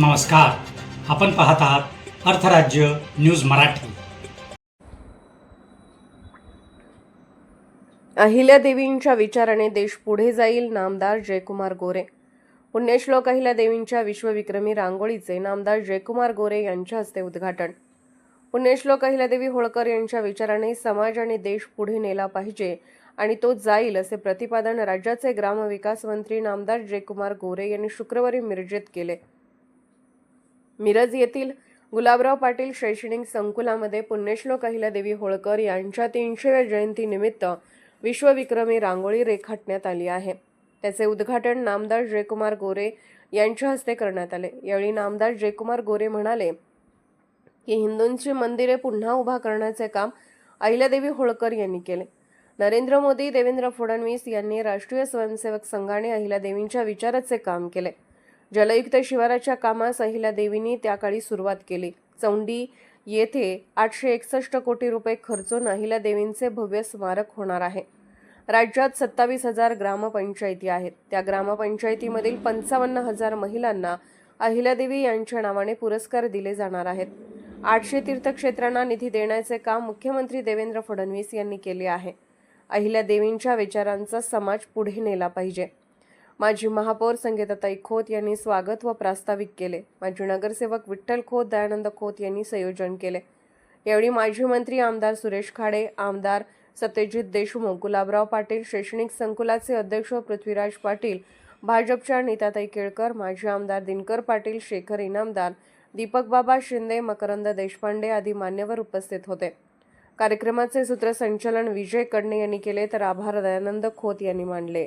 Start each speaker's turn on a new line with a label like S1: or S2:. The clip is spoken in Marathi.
S1: नमस्कार. आपण पाहत आहात अर्थराज्य न्यूज मराठी.
S2: अहिल्यादेवींच्या विचाराने देश पुढे जाईल नामदार जयकुमार गोरे. पुण्यश्लोक अहिल्यादेवींच्या विश्वविक्रमी रांगोळीचे नामदार जयकुमार गोरे यांच्या हस्ते उद्घाटन. पुण्यश्लोक अहिल्यादेवी होळकर यांच्या विचाराने समाज आणि देश पुढे नेला पाहिजे आणि तो जाईल असे प्रतिपादन राज्याचे ग्रामविकास मंत्री नामदार जयकुमार गोरे यांनी शुक्रवारी मिरजेत केले. मिरज येथील गुलाबराव पाटील शैक्षणिक संकुलामध्ये पुण्यश्लोक अहिल्यादेवी होळकर यांच्या तीनशेव्या जयंतीनिमित्त विश्वविक्रमी रांगोळी रेखाटण्यात आली आहे. त्याचे उद्घाटन नामदार जयकुमार गोरे यांच्या हस्ते करण्यात आले. यावेळी नामदार जयकुमार गोरे म्हणाले की हिंदूंची मंदिरे पुन्हा उभा करण्याचे काम अहिल्यादेवी होळकर यांनी केले. नरेंद्र मोदी देवेंद्र फडणवीस यांनी राष्ट्रीय स्वयंसेवक संघाने अहिल्यादेवींच्या विचाराचे काम केले. जलयुक्त शिवाराच्या कामास अहिल्यादेवींनी त्याकाळी सुरुवात केली. चौंडी येथे आठशे एकसष्ट कोटी रुपये खर्चून अहिल्यादेवींचे भव्य स्मारक होणार आहे. राज्यात सत्तावीस हजार ग्रामपंचायती आहेत. त्या ग्रामपंचायतीमधील पंचावन्न हजार महिलांना अहिल्यादेवी यांच्या नावाने पुरस्कार दिले जाणार आहेत. आठशे तीर्थक्षेत्रांना निधी देण्याचे काम मुख्यमंत्री देवेंद्र फडणवीस यांनी केले आहे. अहिल्यादेवींच्या विचारांचा समाज पुढे नेला पाहिजे. माजी महापौर संगीताताई खोत यांनी स्वागत व प्रास्ताविक केले. माजी नगरसेवक विठ्ठल खोत दयानंद खोत यांनी संयोजन केले. यावेळी माजी मंत्री आमदार सुरेश खाडे आमदार सत्यजित देशमुख गुलाबराव पाटील शैक्षणिक संकुलाचे अध्यक्ष पृथ्वीराज पाटील भाजपच्या नीताताई केळकर माजी आमदार दिनकर पाटील शेखर इनामदार दीपक बाबा शिंदे मकरंद देशपांडे आदी मान्यवर उपस्थित होते. कार्यक्रमाचे सूत्रसंचालन विजय कडणे यांनी केले तर आभार दयानंद खोत यांनी मानले.